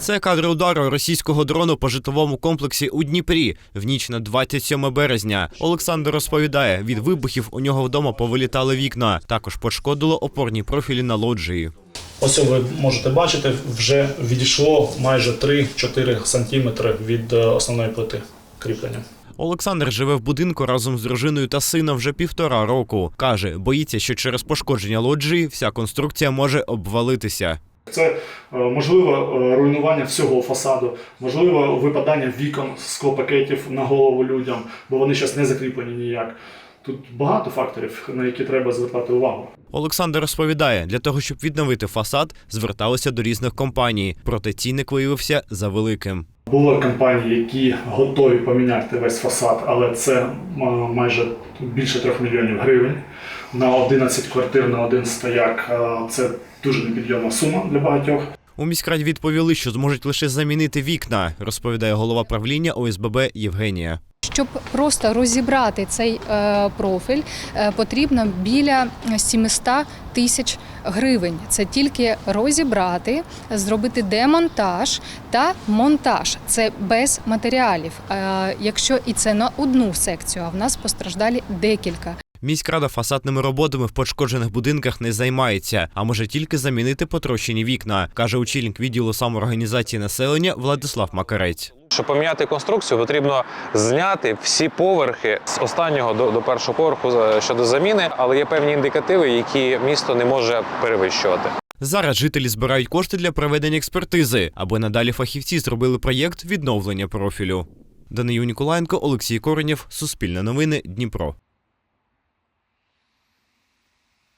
Це кадри удару російського дрону по житловому комплексі у Дніпрі в ніч на 27 березня. Олександр розповідає, від вибухів у нього вдома повилітали вікна. Також пошкодило опорні профілі на лоджії. Ось ви можете бачити, вже відійшло майже 3-4 сантиметри від е, основної плити кріплення. Олександр живе в будинку разом з дружиною та сином вже півтора року. Каже, боїться, що через пошкодження лоджії вся конструкція може обвалитися. Це е, можливо е, руйнування всього фасаду, можливо випадання вікон склопакетів на голову людям, бо вони зараз не закріплені ніяк. Тут багато факторів, на які треба звертати увагу. Олександр розповідає, для того, щоб відновити фасад, зверталися до різних компаній, проте цінник виявився завеликим. Були компанії, які готові поміняти весь фасад, але це е, майже більше 3 мільйонів гривень. На 11 квартир на один стояк це дуже непідйомна сума для багатьох. У міськраді відповіли, що зможуть лише замінити вікна, розповідає голова правління ОСББ Євгенія. Щоб просто розібрати цей е, профіль, е, потрібно біля 700 тисяч гривень. Це тільки розібрати, зробити демонтаж та монтаж. Це без матеріалів. Е, якщо і це на одну секцію, а в нас постраждалі декілька. Міськрада фасадними роботами в пошкоджених будинках не займається, а може тільки замінити потрощені вікна, каже очільник відділу самоорганізації населення Владислав Макарець. Щоб поміняти конструкцію, потрібно зняти всі поверхи з останнього до, до першого поверху е, щодо заміни, але є певні індикативи, які місто не може перевищувати. Зараз жителі збирають кошти для проведення експертизи, аби надалі фахівці зробили проєкт відновлення профілю. Данию Ніколаєнко, Олексій Коренєв, Суспільне новини, Дніпро.